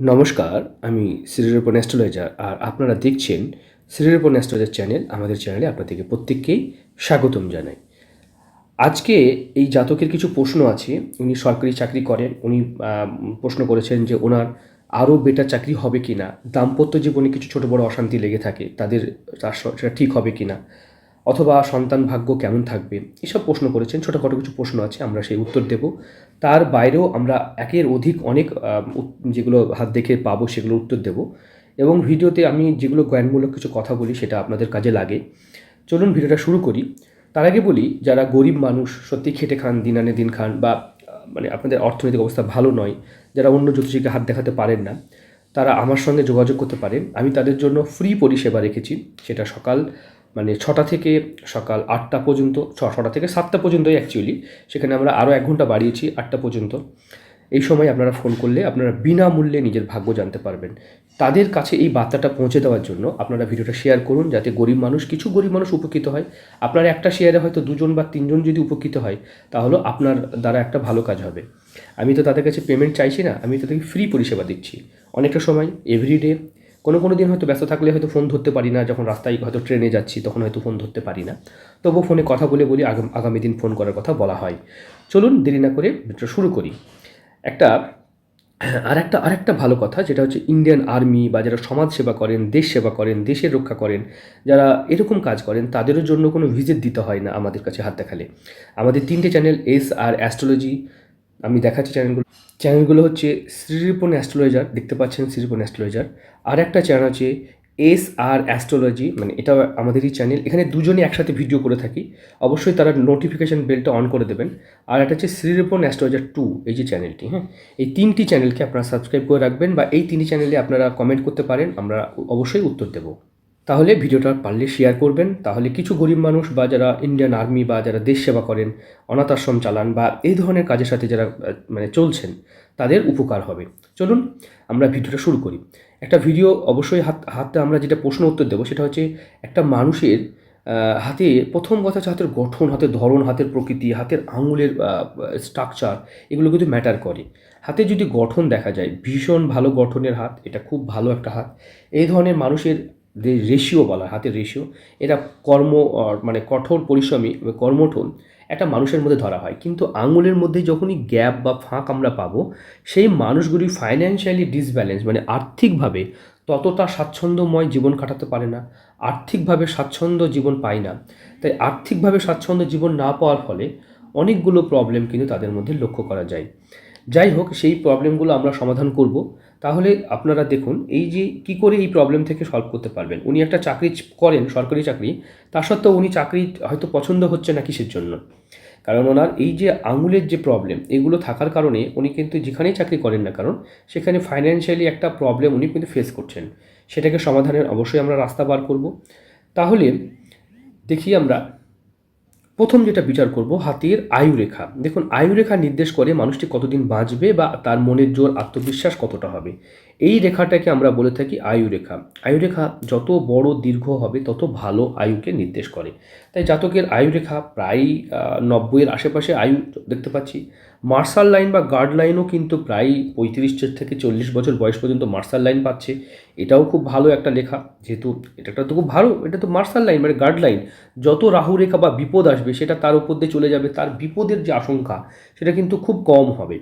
নমস্কার, আমি শ্রীরূপন অ্যাস্ট্রোলজার আর আপনারা দেখছেন শ্রীরূপন অ্যাস্ট্রোলজার চ্যানেল আমাদের চ্যানেলে আপনাদেরকে প্রত্যেককেই স্বাগতম জানাই। আজকে এই জাতকের কিছু প্রশ্ন আছে, উনি সরকারি চাকরি করেন, উনি প্রশ্ন করেছেন যে ওনার আরও বেটার চাকরি হবে কি না, দাম্পত্য জীবনে কিছু ছোট বড় অশান্তি লেগে থাকে, তাদের সেটা ঠিক হবে কি না, অথবা সন্তান ভাগ্য কেমন থাকবে, এসব প্রশ্ন করেছেন, ছোটোখাটো কিছু প্রশ্ন আছে, আমরা সেই উত্তর দেব। তার বাইরেও আমরা একের অধিক অনেক যেগুলো হাত দেখে পাবো সেগুলো উত্তর দেব। এবং ভিডিওতে আমি যেগুলো জ্ঞানমূলক কিছু কথা বলি সেটা আপনাদের কাজে লাগে। চলুন ভিডিওটা শুরু করি। তার আগে বলি, যারা গরিব মানুষ সত্যি খেটে খান, দিন আনে দিন খান বা মানে আপনাদের অর্থনৈতিক অবস্থা ভালো নয়, যারা অন্য জ্যোতিষীকে হাত দেখাতে পারেন না, তারা আমার সঙ্গে যোগাযোগ করতে পারেন। আমি তাদের জন্য ফ্রি পরিষেবা রেখেছি। সেটা সকাল মানে ছটা থেকে সকাল আটটা পর্যন্ত, ছ, ছটা থেকে সাতটা পর্যন্তই অ্যাকচুয়ালি সেখানে আমরা আরও এক ঘণ্টা বাড়িয়েছি আটটা পর্যন্ত। এই সময় আপনারা ফোন করলে আপনারা বিনামূল্যে নিজের ভাগ্য জানতে পারবেন। তাদের কাছে এই বার্তাটা পৌঁছে দেওয়ার জন্য আপনারা ভিডিওটা শেয়ার করুন যাতে গরিব মানুষ, কিছু গরিব মানুষ উপকৃত হয়। আপনার একটা শেয়ারে হয়তো দুজন বা তিনজন যদি উপকৃত হয়, তাহলে আপনার দ্বারা একটা ভালো কাজ হবে। আমি তো তাদের কাছে পেমেন্ট চাইছি না, আমি তাদেরকে ফ্রি পরিষেবা দিচ্ছি। অনেকটা সময় এভরিডে কোনো কোনো দিন হয়তো ব্যস্ত থাকলে হয়তো ফোন ধরতে পারি না, যখন রাস্তায় হয়তো ট্রেনে যাচ্ছি, তখন হয়তো ফোন ধরতে পারি না। তবুও ফোনে কথা বলে বলি আগামী দিন ফোন করার কথা বলা হয়। চলুন দেরি না করে ভিডিওটা শুরু করি। একটা, আর একটা আরেকটা ভালো কথা, যেটা হচ্ছে ইন্ডিয়ান আর্মি বা যারা সমাজ সেবা করেন, দেশ সেবা করেন, দেশের রক্ষা করেন, যারা এরকম কাজ করেন, তাদেরও জন্য কোনো ভিজিট দিতে হয় না আমাদের কাছে হাত দেখালে। আমাদের তিনটে চ্যানেল এস আর অ্যাস্ট্রোলজি আমি দেখাচ্ছি চ্যানেলগুলো চ্যানেলগুলো হচ্ছে শ্রীরিপন অ্যাস্ট্রোলজার দেখতে পাচ্ছেন শ্রীরিপন অ্যাস্ট্রোলজার আর একটা চ্যানেল আছে এস আর অ্যাস্ট্রোলজি মানে এটা আমাদেরই চ্যানেল এখানে দুজনে একসাথে ভিডিও করে থাকি। অবশ্যই তারা নোটিফিকেশান বেলটা অন করে দেবেন। আর একটা হচ্ছে শ্রীরিপন অ্যাস্ট্রোলজার টু এই যে চ্যানেলটি হ্যাঁ? এই তিনটি চ্যানেলকে আপনারা সাবস্ক্রাইব করে রাখবেন বা এই তিনটি চ্যানেলে আপনারা কমেন্ট করতে পারেন, আমরা অবশ্যই উত্তর দেবো। তাহলে ভিডিওটা পারলে শেয়ার করবেন। তাহলে কিছু গরিব মানুষ বা যারা ইন্ডিয়ান আর্মি বা যারা দেশ সেবা করেন, অনাথ আশ্রম চালান বা এই ধরনের কাজের সাথে যারা মানে চলছেন, তাদের উপকার হবে। চলুন আমরা ভিডিওটা শুরু করি। একটা ভিডিও অবশ্যই হাত, হাতে আমরা যেটা প্রশ্ন উত্তর দেবো সেটা হচ্ছে একটা মানুষের হাতে প্রথম কথা হচ্ছে হাতের গঠন, হাতের ধরন, হাতের প্রকৃতি, হাতের আঙুলের স্ট্রাকচার এগুলো কিন্তু ম্যাটার করে। হাতে যদি গঠন দেখা যায়, ভীষণ ভালো গঠনের হাত, এটা খুব ভালো একটা হাত। এই ধরনের মানুষের রেশিও বলা, হাতের রেশিও এটা কর্ম মানে কঠোর পরিশ্রমী কর্মঠোন একটা মানুষের মধ্যে ধরা হয়। কিন্তু আঙুলের মধ্যে যখনই গ্যাপ বা ফাঁক আমরা পাবো, সেই মানুষগুলি ফাইন্যান্সিয়ালি ডিসব্যালেন্স মানে আর্থিকভাবে ততটা স্বাচ্ছন্দ্যময় জীবন কাটাতে পারে না, আর্থিকভাবে স্বাচ্ছন্দ্য জীবন পায় না। তাই আর্থিকভাবে স্বাচ্ছন্দ্য জীবন না পাওয়ার ফলে অনেকগুলো প্রবলেম কিন্তু তাদের মধ্যে লক্ষ্য করা যায়। যাই হোক, সেই প্রবলেমগুলো আমরা সমাধান করব। তাহলে আপনারা দেখুন, এই যে কি করে এই প্রবলেম থেকে সলভ করতে পারবেন? উনি একটা চাকরি করেন, সরকারি চাকরি, তা সত্ত্বেও উনি চাকরি হয়তো পছন্দ হচ্ছে না কিসের জন্য? কারণ ওনার এই যে আঙুলের যে প্রবলেম এগুলো থাকার কারণে উনি কিন্তু যেখানেই চাকরি করেন না কারণ, সেখানে ফাইন্যান্সিয়ালি একটা প্রবলেম উনি কিন্তু ফেস করছেন। সেটাকে সমাধানের অবশ্যই আমরা রাস্তা বার করব। তাহলে দেখি আমরা প্রথম যেটা বিচার করব, হাতের আয়ুরেখা দেখুন আয়ুরেখা নির্দেশ করে মানুষটি কতদিন বাঁচবে বা তার মনের জোর, আত্মবিশ্বাস কতটা হবে। এই রেখাটাকে আমরা বলে থাকি আয়ুরেখা। আয়ুরেখা যত বড় দীর্ঘ হবে, তত ভালো আয়ুকে নির্দেশ করে। তাই জাতকের আয়ুরেখা প্রায় নব্বইয়ের আশেপাশে আয়ু দেখতে পাচ্ছি। মার্শাল লাইন বা গার্ড লাইনও কিন্তু প্রায় পঁয়ত্রিশ থেকে চল্লিশ বছর বয়স পর্যন্ত মার্শাল লাইন পাচ্ছে। এটাও খুব ভালো একটা লেখা। যেহেতু এটা তো খুব ভালো, এটা তো মার্শাল লাইন মানে গার্ড লাইন। যত রাহু রেখা বা বিপদ আসবে, সেটা তার উপর দিয়ে চলে যাবে। তার বিপদের যে আশঙ্কা, সেটা কিন্তু খুব কম হবে।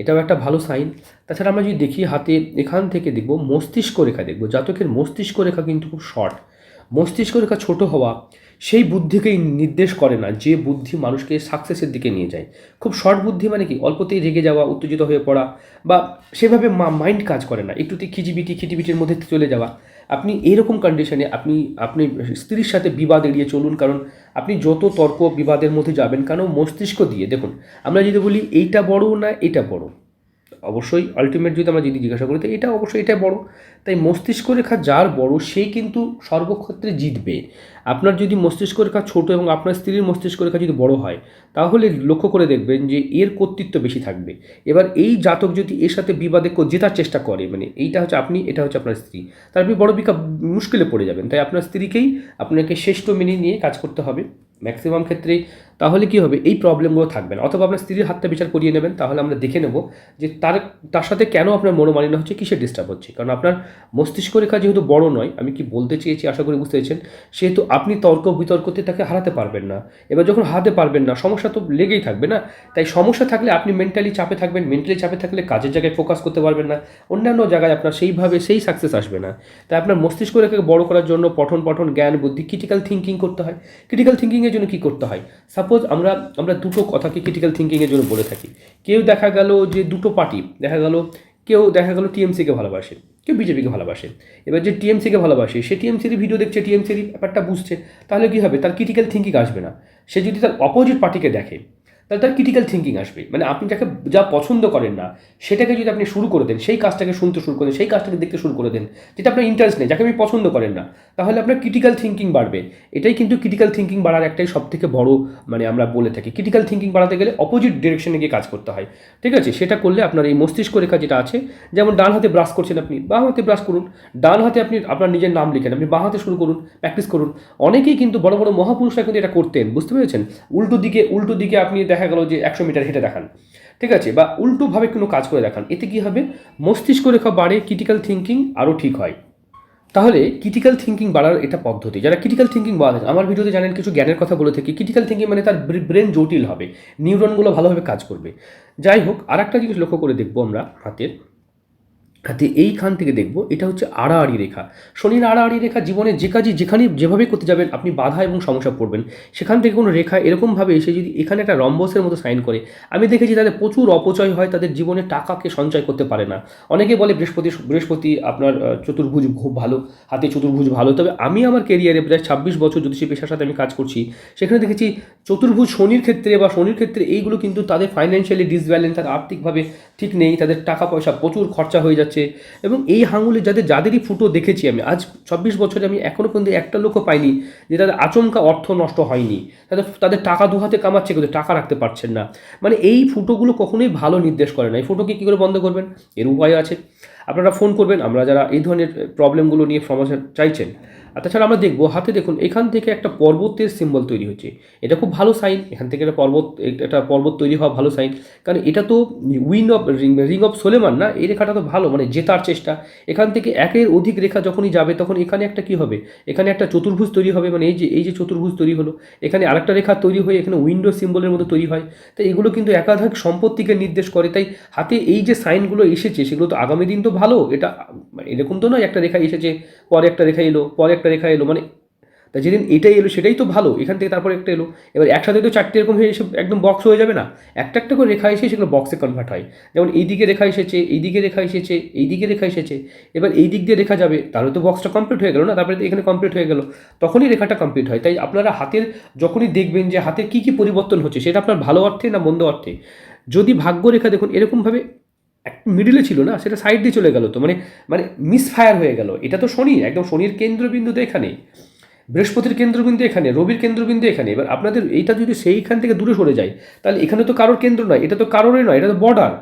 এটাও একটা ভালো সাইন। তাছাড়া আমরা যদি দেখি হাতে, এখান থেকে দেখব মস্তিষ্ক রেখা দেখব। জাতকের মস্তিষ্ক রেখা কিন্তু খুব শর্ট মস্তিষ্ক রেখা ছোট হওয়া, সেই বুদ্ধিকেই নির্দেশ করে না যে বুদ্ধি মানুষকে সাকসেসের দিকে নিয়ে যায়। খুব শর্ট বুদ্ধি মানে কি? অল্পতেই রেগে যাওয়া, উত্তেজিত হয়ে পড়া বা সেভাবে মাইন্ড কাজ করে না। একটুতেই খিচিবিটি খিটিবিটির মধ্যে চলে যাওয়া। আপনি এরকম কন্ডিশনে আপনি আপনি স্ত্রীর সাথে বিবাদ এড়িয়ে চলুন, কারণ আপনি যত তর্ক বিবাদের মধ্যে যাবেন কেন মস্তিষ্ক দিয়ে। দেখুন, আমরা যদি বলি এইটা বড় না এটা বড়। অবশ্যই আলটিমেট যদি আমরা যদি জিজ্ঞাসা করি, তো এটা অবশ্যই এটা বড়। তাই মস্তিষ্ক রেখা যার বড় সে কিন্তু সর্বক্ষেত্রে জিতবে। আপনার যদি মস্তিষ্ক রেখা ছোট এবং আপনার স্ত্রীর মস্তিষ্ক রেখা যদি বড় হয়, তাহলে লক্ষ্য করে দেখবেন যে এর কর্তৃত্ব বেশি থাকবে। এবার এই জাতক যদি এর সাথে বিবাদে জেতার চেষ্টা করে মানে এইটা হচ্ছে আপনি, এটা হচ্ছে আপনার স্ত্রী, তার আপনি বড় বিকা মুশকিলে পড়ে যাবেন। তাই আপনার স্ত্রীকেই আপনাকে শ্রেষ্ঠ মেনে নিয়ে কাজ করতে হবে। ম্যাক্সিমাম ক্ষেত্রে তাহলে কি হবে? এই প্রবলেমগুলো থাকবে না। অথবা আপনার স্ত্রীর হাতটা বিচার করিয়ে নেবেন, তাহলে আমরা দেখে নেব যে তার তার সাথে কেন আপনার মনোমালিন্য হচ্ছে কিসের ডিস্টার্ব হচ্ছে? কারণ আপনার মস্তিষ্ক রেখা যেহেতু বড় নয়, আমি কি বলতে চেয়েছি, আশা করি বুঝতে পেরেছেন, সেহেতু আপনি তর্ক বিতর্কতে তাকে হারাতে পারবেন না। এবার যখন হারাতে পারবেন না, সমস্যা তো লেগেই থাকবে না? তাই সমস্যা থাকলে আপনি মেন্টালি চাপে থাকবেন মেন্টালি চাপে থাকলে কাজের জায়গায় ফোকাস করতে পারবেন না। অন্যান্য জায়গায় আপনার সেইভাবে, সেই সাকসেস আসবে না। তাই আপনার মস্তিষ্ক রেখাকে বড় করার জন্য পঠন পঠন জ্ঞান, বুদ্ধি ক্রিটিক্যাল থিঙ্কিং করতে হয়। ক্রিটিক্যাল থিঙ্কিংয়ের জন্য কী করতে হয়? সাপোজ আমরা আমরা দুটো কথাকে ক্রিটিক্যাল থিঙ্কিংয়ের জন্য বলে থাকি। কেউ দেখা গেল যে দুটো পার্টি দেখা গেল, কেউ দেখা গেল টিএমসিকে ভালোবাসে, কেউ বিজেপিকে ভালোবাসে। এবার যে টিএমসিকে ভালোবাসে, সে টিএমসির ভিডিও দেখছে টিএমসির ব্যাপারটা বুঝছে, তাহলে কী হবে? তার ক্রিটিক্যাল থিঙ্কিং আসবে না। সে যদি তার অপোজিট পার্টিকে দেখে তাহলে তার ক্রিটিক্যাল থিঙ্কিং আসবে মানে আপনি যাকে যা পছন্দ করেন না, সেটাকে যদি আপনি শুরু করে দেন, সেই কাজটাকে শুনতে শুরু করে দেন সেই কাজটাকে দেখতে শুরু করে দেন, যেটা আপনার ইন্টারেস্ট নেই, যাকে আপনি পছন্দ করেন না, তাহলে আপনার ক্রিটিক্যাল থিঙ্কিং বাড়বে। এটাই কিন্তু ক্রিটিক্যাল থিঙ্কিং বাড়ার একটাই সব থেকে বড় মানে আমরা বলে থাকি। ক্রিটিক্যাল থিঙ্কিং বাড়াতে গেলে অপোজিট ডিরেকশনে গিয়ে কাজ করতে হয়। ঠিক আছে? সেটা করলে আপনার এই মস্তিষ্ক রেখা যেটা আছে, যেমন ডান হাতে ব্রাশ করছেন আপনি, বাঁ হাতে ব্রাশ করুন। ডান হাতে আপনি আপনার নিজের নাম লিখেন, আপনি বাঁ হাতে শুরু করুন প্র্যাকটিস করুন। অনেকেই কিন্তু বড় বড় মহাপুরুষরা কিন্তু এটা করতেন, বুঝতে পেরেছেন? উল্টো দিকে উল্টো দিকে আপনি দেখা গেল যে একশো মিটার হেঁটে দেখান। ঠিক আছে? বা উল্টোভাবে কোনো কাজ করে দেখান। এতে কী হবে? মস্তিষ্ক রেখা বাড়ে ক্রিটিক্যাল থিঙ্কিং আরও ঠিক হয়। তাহলে ক্রিটিক্যাল থিঙ্কিং বাড়ার এটা পদ্ধতি। যারা ক্রিটিক্যাল থিঙ্কিং বাড়াতে আমার ভিডিওতে জানেন কিছু জ্ঞানের কথা বলে থাকি। ক্রিটিক্যাল থিঙ্কিং মানে তার ব্রেন জটিল হবে। নিউরনগুলো ভালোভাবে কাজ করবে। যাই হোক আর একটা জিনিস লক্ষ্য করে দেখব আমরা হাতের। হাতে এইখান থেকে দেখব, এটা হচ্ছে আড়াআড়ি রেখা। শনির আড়াআড়ি রেখা জীবনে যে কাজই যেখানে, যেভাবে করতে যাবেন, আপনি বাধা এবং সমস্যা পড়বেন। সেখান থেকে কোনো রেখা এরকমভাবে এসে যদি এখানে একটা রম্বসের মতো সাইন করে, আমি দেখেছি তাদের প্রচুর অপচয় হয়, তাদের জীবনে টাকাকে সঞ্চয় করতে পারে না। অনেকে বলে বৃহস্পতি বৃহস্পতি আপনার চতুর্ভুজ খুব ভালো, হাতে চতুর্ভুজ ভালো। তবে আমি আমার কেরিয়ারে প্রায় ছাব্বিশ বছর জ্যোতিষী পেশার সাথে আমি কাজ করছি। সেখানে দেখেছি চতুর্ভুজ শনির ক্ষেত্রে বা শনির ক্ষেত্রে এইগুলো কিন্তু তাদের ফাইন্যান্সিয়ালি ডিসব্যালেন্স তাদের আর্থিকভাবে ঠিক নেই, তাদের টাকা পয়সা প্রচুর খরচা হয়ে যাচ্ছে। এবং এই হাঙুলে যাদের, যাদেরই ফুটো দেখেছি আমি, আজ চব্বিশ বছরে আমি এখনও পর্যন্ত একটা লোকও পাইনি যে তাদের আচমকা অর্থ নষ্ট হয়নি। তাদের তাদের টাকা দুহাতে কামাচ্ছে কিন্তু টাকা রাখতে পারছেন না। মানে এই ফুটোগুলো কখনোই ভালো নির্দেশ করে না। এই ফুটোকে কী করে বন্ধ করবেন? এর উপায় আছে। আপনারা ফোন করবেন। আমরা যারা এই ধরনের প্রবলেমগুলো নিয়ে সমাজ চাইছেন আর তাছাড়া আমরা দেখব, হাতে দেখুন, এখান থেকে একটা পর্বতের সিম্বল তৈরি হচ্ছে এটা খুব ভালো সাইন এখান থেকে একটা পর্বত একটা পর্বত তৈরি হওয়া ভালো সাইন কারণ এটা তো win of ring ring of Solomon না? এই রেখাটা তো ভালো মানে জেতার চেষ্টা। এখান থেকে একের অধিক রেখা যখনই যাবে, তখন এখানে একটা কি হবে? এখানে একটা চতুর্ভুজ তৈরি হবে মানে এই যে এই যে চতুর্ভুজ তৈরি হলো, এখানে আরেকটা রেখা তৈরি হয়ে এখানে উইন্ডো সিম্বলের মতো তৈরি হয়। তাই এগুলো কিন্তু একাধিক সম্পত্তিকে নির্দেশ করে। তাই হাতে এই যে সাইনগুলো এসেছে, সেগুলো তো আগামী দিন তো ভালো, এটা মানে এরকম তো নয়, একটা রেখা এসেছে। পরে একটা রেখা এলো, পরে একটা রেখা এলো মানে তা যেদিন এটাই এলো সেটাই তো ভালো, এখান থেকে তারপর একটা এলো। এবার একসাথে তো চারটে এরকম হয়ে এসে একদম বক্স হয়ে যাবে না। একটা একটা করে রেখা এসে সেগুলো বক্সে কনভার্ট হয়। যেমন এই দিকে রেখা এসেছে, এই দিকে রেখা এসেছে, এই দিকে রেখা এসেছে, এবার এই দিক দিয়ে রেখা যাবে, তাহলে তো বক্সটা কমপ্লিট হয়ে গেল না? তারপরে এখানে কমপ্লিট হয়ে গেল। তখনই রেখাটা কমপ্লিট হয়। তাই আপনারা হাতের যখনই দেখবেন যে হাতের কী কী পরিবর্তন হচ্ছে, সেটা আপনার ভালো অর্থে না মন্দ অর্থে? যদি ভাগ্য রেখা দেখুন, এরকমভাবে মিডিলে ছিল না, সেটা সাইড দিয়ে চলে গেল তো। মানে মানে মিসফায়ার হয়ে গেল। এটা তো শনি, একদম শনির কেন্দ্রবিন্দু তো এখানে। বৃহস্পতির কেন্দ্রবিন্দু এখানে, রবির কেন্দ্রবিন্দু এখানে। এবার আপনাদের এইটা যদি সেইখান থেকে দূরে সরে যায়, তাহলে এখানে তো কারোর কেন্দ্র নয়, এটা তো কারোরই নয়, এটা তো বর্ডার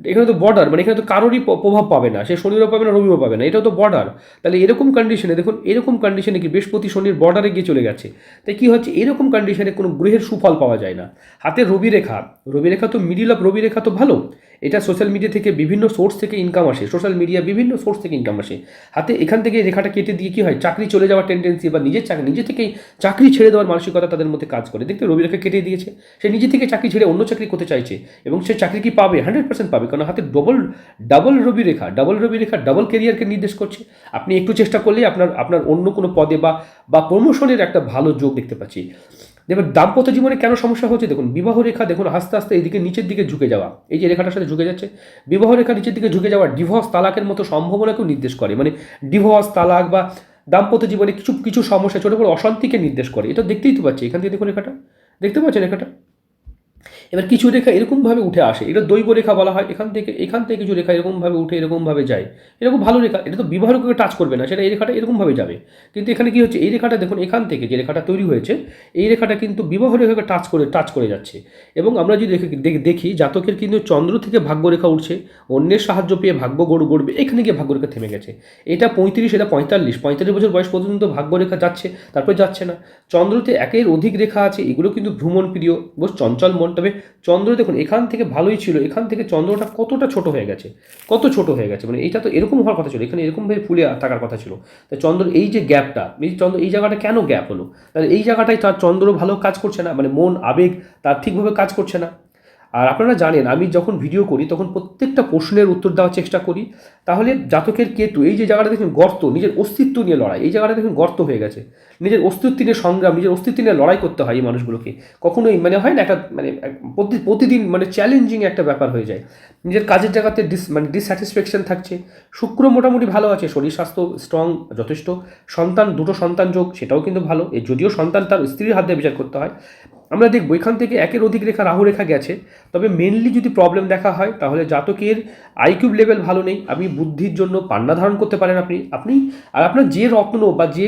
এখানে তো বর্ডার মানে এখানে তো কারোরই প্রভাব পাবে না, সে শনিরও পাবে না রবিও পাবে না এটা তো বর্ডার তাহলে এরকম কন্ডিশনে দেখুন, এরকম কন্ডিশনে কি বৃহস্পতি শনির বর্ডারে গিয়ে চলে গেছে? তাই কী হচ্ছে? এরকম কন্ডিশনে কোনো গ্রহের সুফল পাওয়া যায় না। হাতে রবি রেখা রবি রেখা তো মিডিল অফ রবি রেখা তো ভালো। এটা সোশ্যাল মিডিয়া থেকে বিভিন্ন সোর্স থেকে ইনকাম আসে। সোশ্যাল মিডিয়া বিভিন্ন সোর্স থেকে ইনকাম আসে। হাতে এখান থেকে রেখাটা কেটে দিয়ে কি হয়? চাকরি চলে যাওয়ার টেন্ডেন্সি বা নিজের চাকরি নিজে থেকেই চাকরি ছেড়ে দেওয়ার মানসিকতা তাদের মধ্যে কাজ করে। দেখতে রবি রেখা কেটে দিয়েছে। সে নিজে থেকে চাকরি ছেড়ে অন্য চাকরি করতে চাইছে এবং সে চাকরি কি পাবে? হান্ড্রেড পার্সেন্ট পাবে। কারণ হাতে ডবল ডাবল রবি রেখা ডাবল রবি রেখা ডাবল কেরিয়ারকে নির্দেশ করছে। আপনি একটু চেষ্টা করলেই আপনার আপনার অন্য কোনো পদে বা বা প্রমোশনের একটা ভালো যোগ দেখতে পাচ্ছি। এবার দাম্পত্য জীবনে কেন সমস্যা হচ্ছে? দেখুন, বিবাহ রেখা দেখুন, আস্তে আস্তে এদিকে নিচের দিকে ঝুঁকে যাওয়া। এই যে রেখাটার সাথে ঝুঁকে যাচ্ছে। বিবাহ রেখা নিচের দিকে ঝুঁকে যাওয়া ডিভোর্স তালাকের মতো সম্ভাবনাকেও নির্দেশ করে। মানে ডিভোর্স তালাক বা দাম্পত্য জীবনে কিছু কিছু সমস্যা, ছোটো বড় অশান্তিকে নির্দেশ করে। এটা দেখতেই তো পাচ্ছি। এখান থেকে দেখুন রেখাটা। দেখতে পাচ্ছেন রেখাটা? এবার কিছু রেখা এরকমভাবে উঠে আসে, এটা দৈব রেখা বলা হয়, এখান থেকে এখান থেকে কিছু রেখা এরকমভাবে উঠে, এরকমভাবে যায়। এরকম ভালো রেখা, এটা তো বিবাহকে টাচ করবে না, সেটা এই রেখাটা এরকমভাবে যাবে। কিন্তু এখানে কী হচ্ছে, এই রেখাটা দেখুন, এখান থেকে যে রেখাটা তৈরি হয়েছে, এই রেখাটা কিন্তু বিবাহ রেখাকে টাচ করে টাচ করে যাচ্ছে। এবং আমরা যদি দেখি- জাতকের কিন্তু চন্দ্র থেকে ভাগ্যরেখা উঠছে, অন্যের সাহায্য পেয়ে ভাগ্য গড়, গড়বে, এখানে গিয়ে ভাগ্য ভাগ্যরেখা থেমে গেছে। এটা পঁয়ত্রিশ, এটা পঁয়তাল্লিশ পঁয়তাল্লিশ বছর বয়স পর্যন্ত ভাগ্যরেখা যাচ্ছে, তারপরে যাচ্ছে না। চন্দ্রতে একের অধিক রেখা আছে, এগুলো কিন্তু ভ্রমণ প্রিয়, বেশ চঞ্চল মন, তবে চন্দ্র দেখুন, এখান থেকে ভালোই ছিল, এখান থেকে চন্দ্রটা কতটা ছোট হয়ে গেছে, কত ছোট হয়ে গেছে মানে এটা তো এরকম হওয়ার কথা ছিল, এখানে এরকমভাবে ফুলে থাকার কথা ছিল। তাই চন্দ্র এই যে গ্যাপটা, এই চন্দ্র, এই জায়গাটা কেন গ্যাপ হলো? তাহলে এই জায়গাটায় তার চন্দ্র ভালো কাজ করছে না মানে মন, আবেগ, তার ঠিকভাবে কাজ করছে না। আর আপনারা জানেন, আমি যখন ভিডিও করি, তখন প্রত্যেকটা প্রশ্নের উত্তর দেওয়ার চেষ্টা করি। তাহলে জাতকের কেতু, এই যে জায়গাটা দেখুন গর্ত, নিজের অস্তিত্ব নিয়ে লড়াই, এই জায়গাটা দেখুন গর্ত হয়ে গেছে। নিজের অস্তিত্ব নিয়ে সংগ্রাম, নিজের অস্তিত্ব নিয়ে লড়াই করতে হয় এই মানুষগুলোকে। কখনোই মানে হয় না একটা মানে প্রতিদিন মানে চ্যালেঞ্জিং একটা ব্যাপার হয়ে যায়। নিজের কাজের জায়গাতে ডিস মানে ডিসস্যাটিসফ্যাকশন থাকছে। শুক্র মোটামুটি ভালো আছে, শরীর স্বাস্থ্য স্ট্রং যথেষ্ট। সন্তান, দুটো সন্তান যোগ, সেটাও কিন্তু ভালো। যদিও সন্তান তার স্ত্রীর হাত বিচার করতে হয়। আমরা দেখব, এখান থেকে একের অধিক রেখা রাহু রেখা গেছে। তবে মেনলি যদি প্রবলেম দেখা হয়, তাহলে জাতকের আইকিউব লেভেল ভালো নেই। আপনি বুদ্ধির জন্য পান্না ধারণ করতে পারেন আপনি। আপনি, আর আপনার যে রত্ন বা যে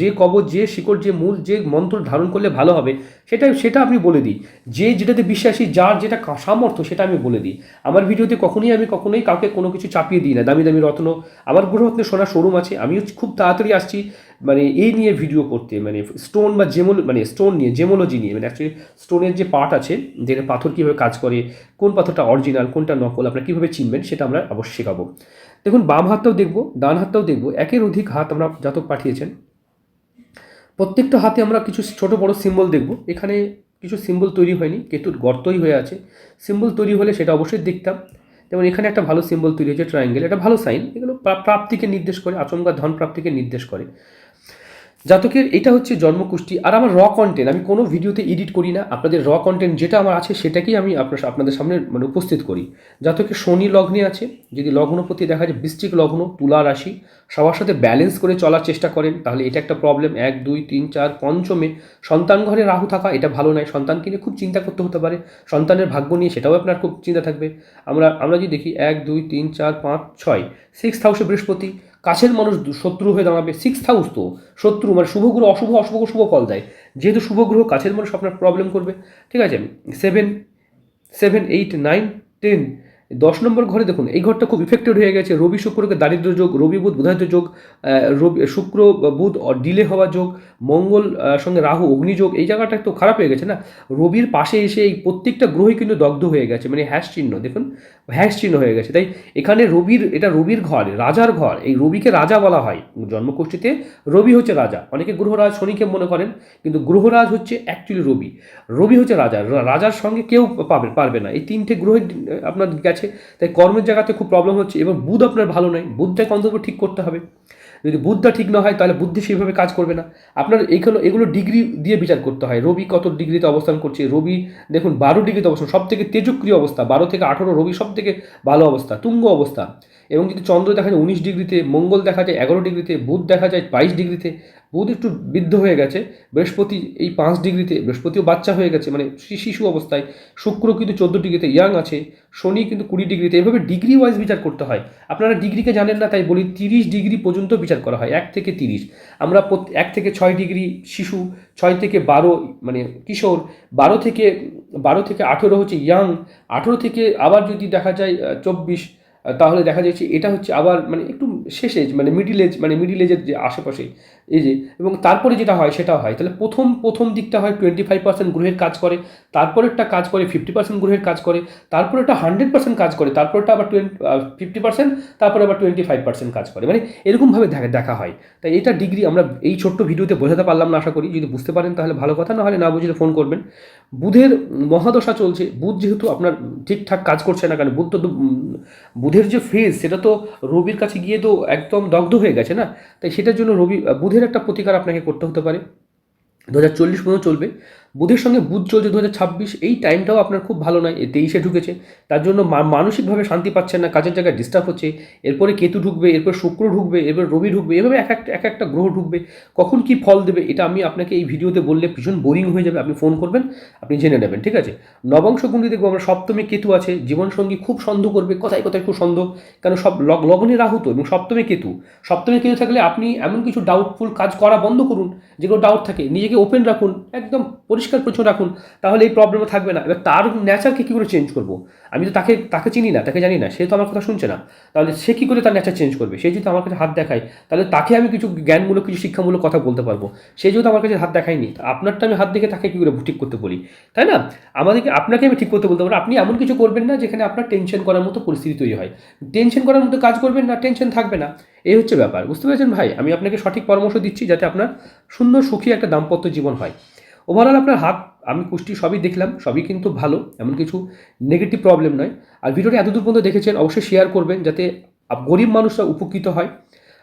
যে কবচ, যে শিকড়, যে মূল, যে মন্ত্র ধারণ করলে ভালো হবে, সেটা সেটা আপনি বলে দিই। যে যেটাতে বিশ্বাসী, যার যেটা সামর্থ্য, সেটা আমি বলে দিই। আমার ভিডিওতে কখনোই আমি কখনোই কাউকে কোনো কিছু চাপিয়ে দিই না। দামি দামি রত্ন, আমার গ্রহরত্নের সোনার শোরুম আছে, আমিও খুব তাড়াতাড়ি আসছি। মানে এই নিয়ে ভিডিও করতে মানে স্টোন বা জেমোল মানে স্টোন নিয়ে জেমোলজি নিয়ে মানে অ্যাকচুয়ালি স্টোনের যে পার্ট আছে যেটা পাথর কীভাবে কাজ করে, কোন পাথরটা অরিজিনাল কোনটা নকল, আপনারা কীভাবে চিনবেন সেটা আমরা অবশ্যই শেখাবো। দেখুন, বাম হাতটাও দেখব, ডান হাতটাও দেখব, একের অধিক হাত আমরা জাতক পাঠিয়েছেন। প্রত্যেকটা হাতে আমরা কিছু ছোট বড় সিম্বল দেখব, এখানে কিছু সিম্বল তৈরি হয়নি, কেতুর গর্তই হয়ে আছে। সিম্বল তৈরি হলে সেটা অবশ্যই দেখতাম। যেমন এখানে একটা ভালো সিম্বল তৈরি হয়েছে ট্রায়াঙ্গেল এটা ভালো সাইন এগুলো প্রাপ্তিকে নির্দেশ করে, আচমকা ধন প্রাপ্তিকে নির্দেশ করে। জাতকের এটা হচ্ছে জন্মকুষ্টি আর আমার র কন্টেন্ট আমি কোনো ভিডিওতে এডিট করি না। আপনাদের র কন্টেন্ট যেটা আমার আছে সেটাকেই আমি আপনার আপনাদের সামনে মানে উপস্থিত করি। জাতকের শনি লগ্নে আছে, যদি লগ্নপতি দেখা যায় বৃশ্চিক লগ্ন, তুলা রাশি, সবার সাথে ব্যালেন্স করে চলার চেষ্টা করেন, তাহলে এটা একটা প্রবলেম এক, দুই, তিন, চার, পঞ্চমে সন্তান ঘরে রাহু থাকা এটা ভালো নয়। সন্তানকে নিয়ে খুব চিন্তা করতে হতে পারে। সন্তানের ভাগ্য নিয়ে সেটাও আপনার খুব চিন্তা থাকবে। আমরা আমরা যদি দেখি এক, দুই, তিন, চার, পাঁচ, ছয় সিক্স হাউসে বৃহস্পতি কাছের মানুষ শত্রু হয়ে দাঁড়াবে সিক্স হাউস তো, শত্রু মানে শুভ গ্রহ অশুভ অশুভ, শুভ ফল দেয়। যেহেতু শুভ গ্রহ কাছের মানুষ আপনার প্রবলেম করবে, ঠিক আছে? Seven seven eight nine ten দশ নম্বর ঘরে দেখুন, এই ঘরটা খুব ইফেক্টেড হয়ে গেছে। রবি, শুক্রকে দারিদ্র যোগ, রবি বুধ বুধায়িত যোগ রবি, শুক্র, বুধ ডিলে হওয়া যোগ, মঙ্গল সঙ্গে রাহু অগ্নিযোগ এই জায়গাটা একটু খারাপ হয়ে গেছে না? রবির পাশে এসে এই প্রত্যেকটা গ্রহই কিন্তু দগ্ধ হয়ে গেছে মানে হ্যাশ চিহ্ন, দেখুন। হ্যাশ চিহ্ন হয়ে গেছে। তাই এখানে রবির, এটা রবির ঘর, রাজার ঘর, এই রবিকে রাজা বলা হয় জন্মকোষ্ঠীতে রবি হচ্ছে রাজা। অনেকে গ্রহরাজ শনিকে মনে করেন, কিন্তু গ্রহরাজ হচ্ছে অ্যাকচুয়ালি রবি। রবি হচ্ছে রাজা। রাজার সঙ্গে কেউ পাবে, পারবে না। এই তিনটে গ্রহের আপনার গেছে, তাই কর্মের জায়গাতে খুব প্রবলেম হচ্ছে এবং বুধ আপনার ভালো নয়। বুধটাকে অন্তত ঠিক করতে হবে। যদি বুদ্ধা ঠিক না হয়, তাহলে বুদ্ধি সেইভাবে কাজ করবে না। আপনার এইগুলো এগুলো ডিগ্রি দিয়ে বিচার করতে হয়। রবি কত ডিগ্রিতে অবস্থান করছে? রবি, দেখুন, বারো ডিগ্রিতে অবস্থান। সব থেকে তেজক্রিয় অবস্থা, বারো থেকে আঠেরো রবি সব থেকে ভালো অবস্থা, তুঙ্গ অবস্থা। এবং যদি চন্দ্র দেখা যায় উনিশ ডিগ্রিতে, মঙ্গল দেখা যায় এগারো ডিগ্রিতে, বুধ দেখা যায় বাইশ ডিগ্রিতে বুধ একটু বৃদ্ধ হয়ে গেছে। বৃহস্পতি এই পাঁচ ডিগ্রিতে, বৃহস্পতিও বাচ্চা হয়ে গেছে মানে শিশু অবস্থায়। শুক্র কিন্তু চোদ্দ ডিগ্রিতে ইয়াং আছে, শনি কিন্তু কুড়ি ডিগ্রিতে। এভাবে ডিগ্রি ওয়াইজ বিচার করতে হয়। আপনারা ডিগ্রিকে জানেন না, তাই বলি তিরিশ ডিগ্রি পর্যন্ত বিচার করা হয়, এক থেকে তিরিশ। আমরা এক থেকে ছয় ডিগ্রি শিশু, ছয় থেকে বারো মানে কিশোর, বারো থেকে বারো থেকে আঠেরো হচ্ছে ইয়াং আঠেরো থেকে আবার যদি দেখা যায় চব্বিশ তাহলে দেখা যাচ্ছে এটা হচ্ছে আবার মানে একটু শেষ এজ মানে মিডিল এজ মানে মিডিল এজের যে আশেপাশে এই যে, এবং তারপরে যেটা হয়, সেটা হয়, তাহলে প্রথম প্রথম দিকটা হয় টোয়েন্টি ফাইভ পার্সেন্ট গ্রহের কাজ করে, তারপরেরটা কাজ করে ফিফটি পার্সেন্ট গ্রহের কাজ করে, তারপরেরটা হান্ড্রেড পার্সেন্ট কাজ করে তারপরটা আবার টোয়েন্টি ফিফটি পার্সেন্ট তারপরে আবার টোয়েন্টি ফাইভ পার্সেন্ট কাজ করে মানে এরকমভাবে দেখা দেখা হয়। তাই এটা ডিগ্রি আমরা এই ছোট্ট ভিডিওতে বোঝাতে পারলাম না আশা করি, যদি বুঝতে পারেন তাহলে ভালো কথা না হলে না বুঝলে ফোন করবেন। বুধের মহাদশা চলছে, বুধ যেহেতু আপনার ঠিকঠাক কাজ করছে না কারণ বুধ তো বুধের যে ফেজ সেটা তো রবির কাছে গিয়ে তো একদম দগ্ধ হয়ে গেছে না? তাই সেটার জন্য রবি, বুধের একটা প্রতিকার আপনাকে করতে হতে পারে। দু হাজার চল্লিশ পর্যন্ত চলবে। বুধের সঙ্গে বুধ চলছে দু হাজার ছাব্বিশ, এই টাইমটাও আপনার খুব ভালো নয় তেইশে ঢুকেছে। তার জন্য মানসিকভাবে শান্তি পাচ্ছেন না, কাজের জায়গায় ডিস্টার্ব হচ্ছে, এরপরে কেতু ঢুকবে, এরপর শুক্র ঢুকবে, এরপর রবি ঢুকবে, এভাবে এক একটা এক একটা গ্রহ ঢুকবে, কখন কি ফল দেবে, এটা আমি আপনাকে এই ভিডিওতে বললে ভীষণ বোরিং হয়ে যাবে, আপনি ফোন করবেন, আপনি জেনে নেবেন, ঠিক আছে? নবংশ কুণ্ডলী দেখব, আমরা সপ্তমী কেতু আছে, জীবনসঙ্গী খুব সন্দেহ করবে, কথায় কথায় খুব সন্দেহ, কেন সব লগ- লগ্নে রাহু তো, এবং সপ্তমী কেতু সপ্তমী কেতু থাকলে আপনি এমন কিছু ডাউটফুল কাজ করা বন্ধ করুন যেগুলো ডাউট থাকে, নিজেকে ওপেন রাখুন, একদম পরিষ্কার পরিচ্ছন্ন রাখুন, তাহলে এই প্রবলেমও থাকবে না। এবার তার নেচারকে কী করে চেঞ্জ করব? আমি তো তাকে তাকে চিনি না, তাকে জানি না, সে তো আমার কথা শুনছে না। তাহলে সে কী করে তার নেচার চেঞ্জ করবে? সে যদি আমার কাছে হাত দেখায়, তাহলে তাকে আমি কিছু জ্ঞানমূলক, কিছু শিক্ষামূলক কথা বলতে পারব। সে যেহেতু আমার কাছে হাত দেখায়নি আপনারটা আমি হাত দেখে তাকে কী করে ঠিক করতে বলি? তাই না? আমাদেরকে, আপনাকে আমি ঠিক করতে বলতে পারব আপনি এমন কিছু করবেন না যেখানে আপনার টেনশন করার মতো পরিস্থিতি তৈরি হয়। টেনশন করার মতো কাজ করবেন না টেনশন থাকবে না। এই হচ্ছে ব্যাপার। বুঝতে পেরেছেন ভাই? আমি আপনাকে সঠিক পরামর্শ দিচ্ছি যাতে আপনার সুন্দর, সুখী একটা দাম্পত্য জীবন হয়। ওভারঅল আপনার হাত, আমি কুষ্টি সবই দেখলাম, সবই কিন্তু ভালো, এমন কিছু নেগেটিভ প্রবলেম নয়। আর ভিডিওটি এতদূর পর্যন্ত দেখেছেন, অবশ্যই শেয়ার করবেন যাতে গরিব মানুষরা উপকৃত হয়।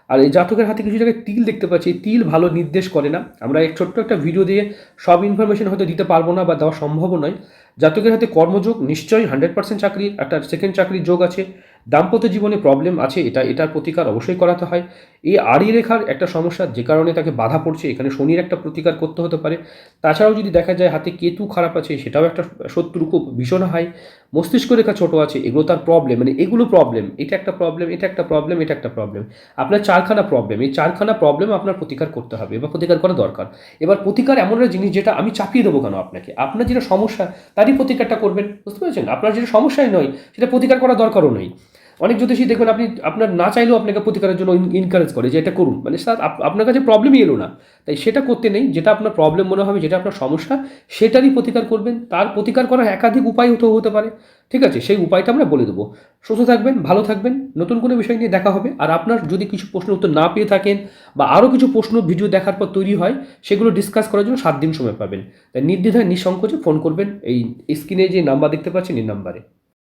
আর এই জাতকের হাতে কিছু জায়গায় তিল দেখতে পাচ্ছি, তিল ভালো নির্দেশ করে না। আমরা এক ছোট্ট একটা ভিডিও দিয়ে সব ইনফরমেশন হয়তো দিতে পারব না বা দেওয়া সম্ভবও নয়। জাতকের হাতে কর্মযোগ, নিশ্চয়ই হান্ড্রেড পার্সেন্ট চাকরির একটা সেকেন্ড চাকরির যোগ আছে। দাম্পত্য জীবনে প্রবলেম আছে, এটা, এটার প্রতিকার অবশ্যই করাতে হয়। এই আড়ি রেখার একটা সমস্যা যে কারণে তাকে বাধা পড়ছে, এখানে শনির একটা প্রতিকার করতে হতে পারে। তাছাড়াও যদি দেখা যায় হাতে কেতু খারাপ আছে, সেটাও একটা শত্রু খুব ভীষণ হয় মস্তিষ্ক রেখা ছোট আছে, এগুলো তার প্রবলেম মানে এগুলো প্রবলেম এটা একটা প্রবলেম এটা একটা প্রবলেম এটা একটা প্রবলেম আপনার চারখানা প্রবলেম এই চারখানা প্রবলেম আপনার প্রতিকার করতে হবে বা প্রতিকার করা দরকার। এবার প্রতিকার এমন একটা জিনিস যেটা আমি চাপিয়ে দেবো কেন আপনাকে? আপনার যেটা সমস্যা, তারই প্রতিকারটা করবেন, বুঝতে পেরেছেন? আপনার যেটা সমস্যাই নয়, সেটা প্রতিকার করা দরকারও নেই অনেক জ্যোতিষী দেখবেন আপনি, আপনার না চাইলেও আপনাকে প্রতিকারের জন্য ইনকারেজ করে যে এটা করুন। মানে স্যার আপনার কাছে প্রবলেমই এলো না। তাই সেটা করতে নেই, যেটা আপনার প্রবলেম মনে হবে, যেটা আপনার সমস্যা, সেটারই প্রতিকার করবেন। তার প্রতিকার করার একাধিক উপায় হতে হতে পারে। ঠিক আছে? সেই উপায়টা আমরা বলে দেবো। সুস্থ থাকবেন, ভালো থাকবেন, নতুন কোনো বিষয় নিয়ে দেখা হবে। আর আপনার যদি কিছু প্রশ্ন উত্তর না পেয়ে থাকেন বা আরও কিছু প্রশ্ন ভিডিও দেখার পর তৈরি হয়, সেগুলো ডিসকাস করার জন্য সাত দিন সময় পাবেন। তাই নির্দ্বিধায়, নিঃসংকোচে ফোন করবেন। এই স্ক্রিনে যে নাম্বার দেখতে পাচ্ছেন, এই নাম্বারে